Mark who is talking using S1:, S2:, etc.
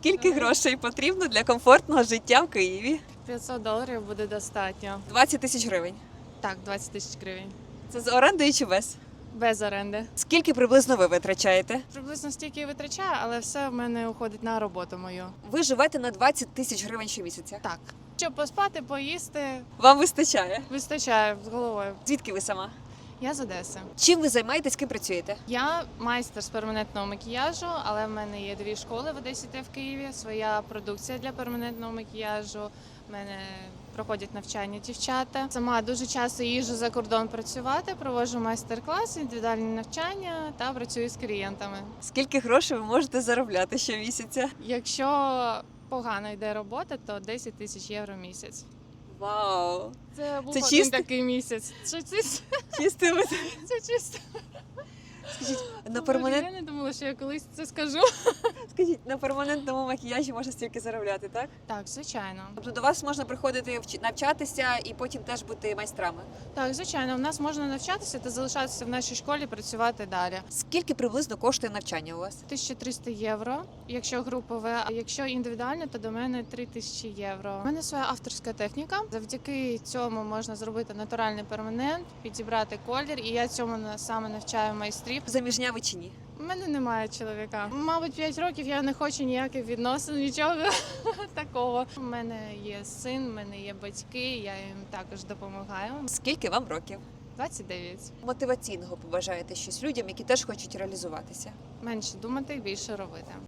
S1: Скільки грошей потрібно для комфортного життя в Києві?
S2: 500 доларів буде достатньо.
S1: 20 тисяч гривень.
S2: Так, 20 тисяч гривень.
S1: Це з орендою чи без?
S2: Без оренди.
S1: Скільки приблизно ви витрачаєте?
S2: Приблизно стільки і витрачаю, але все в мене уходить на роботу мою.
S1: Ви живете на 20 тисяч гривень щомісяця.
S2: Так. Щоб поспати, поїсти,
S1: Вам вистачає?
S2: вистачає з головою.
S1: Звідки ви сама?
S2: Я з Одеси.
S1: Чим ви займаєтесь, ким працюєте?
S2: Я майстер з перманентного макіяжу, але в мене є дві школи в Одесі та в Києві. Своя продукція для перманентного макіяжу. В мене проходять навчання дівчата. Сама дуже часто їжджу за кордон працювати, проводжу майстер-класи, індивідуальні навчання та працюю з клієнтами.
S1: Скільки грошей ви можете заробляти щомісяця?
S2: Якщо погано йде робота, то 10 тисяч євро в місяць.
S1: Вау!
S2: Це був
S1: Це
S2: один
S1: чисто?
S2: такий місяць. Це,
S1: Чисто ви
S2: це чисто.
S1: На перманент...
S2: Я не думала, що я колись це скажу.
S1: Скажіть, на перманентному макіяжі можна стільки заробляти, так?
S2: Так, звичайно.
S1: Тобто до вас можна приходити вчи- навчатися і потім теж бути майстрами.
S2: Так, звичайно, в нас можна навчатися та залишатися в нашій школі, працювати далі.
S1: Скільки приблизно коштує навчання у вас?
S2: 1300 євро, якщо групове, а якщо індивідуально, то до мене 3000 євро. У мене своя авторська техніка. Завдяки цьому можна зробити натуральний перманент, підібрати колір, і я цьому на- саме навчаю майстрів.
S1: Заміжня ви чи ні?
S2: У мене немає чоловіка. Мабуть, 5 років я не хочу ніяких відносин, нічого такого. У мене є син, у мене є батьки, я їм також допомагаю.
S1: Скільки вам років?
S2: 29.
S1: Мотиваційного побажаєте щось людям, які теж хочуть реалізуватися.
S2: Менше думати, більше робити.